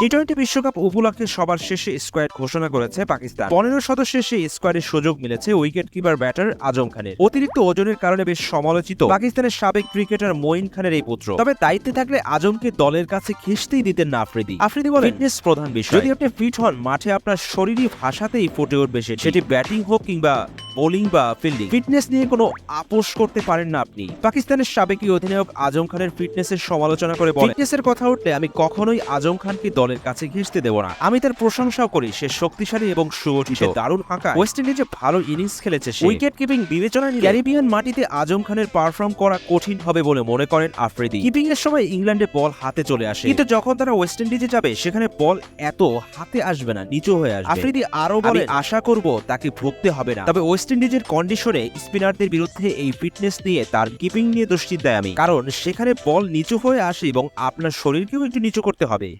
T twenty বিশ্বকাপ উপলক্ষে সবার শেষে স্কোয়াড ঘোষণা করেছে পাকিস্তান। পনেরো সদস্যের সেই স্কোয়াডের সুযোগ মিলেছে উইকেট কিপার ব্যাটার আজম খানের। অতিরিক্ত ওজনের কারণে বেশ সমালোচিত পাকিস্তানের সাবেক ক্রিকেটার মঈন খানের এই পুত্র। তবে দায়িত্বে থাকলে আজমকে দলের কাছে ঘেসতেই দিতেন না আফ্রিদি। আফ্রিদি বলেন ফিটনেস প্রধান বিষয়। যদি আপনি ফিট হন মাঠে আপনার শরীরী ভাষাতেই ফুটে উঠবে। সেটি ব্যাটিং হোক কিংবা বোলিং বা ফিল্ডিং ফিটনেস নিয়ে কোনো আপোষ করতে পারেন না আপনি। পাকিস্তানের সাবেক অধিনায়ক আজম খানের ফিটনেসের সমালোচনা করে বলেন ফিটনেসের কথা উঠলে আমি কখনোই আজম খানকে দলের কাছে ঘেঁষতে দেব না। আমি তার প্রশংসাও করি, সে শক্তিশালী এবং সুগঠিত। দারুণ ফাঁকা ওয়েস্ট ইন্ডিজে ভালো ইনিংস খেলেছে উইকেট কিপিং বিবেচনা নিলে ক্যারিবিয়ান মাটিতে আজম খানের পারফর্ম করা কঠিন হবে বলে মনে করেন আফ্রিদি। কিপিং এর সময় ইংল্যান্ডে বল হাতে চলে আসে। কিন্তু যখন তারা ওয়েস্ট ইন্ডিজে যাবে, সেখানে বল এত হাতে আসবে না, নিচু হয়ে আসবে। আফ্রিদি আরও বলে আশা করব তাকে ভুগতে হবে না। তবে ওয়েস্ট ইন্ডিজের কন্ডিশনে স্পিনারদের বিরুদ্ধে এই ফিটনেস নিয়ে তার কিপিং নিয়ে দুশ্চিন্তায় আমি। কারণ সেখানে বল নিচু হয়ে আসে এবং আপনার শরীরকেও একটু নিচু করতে হবে।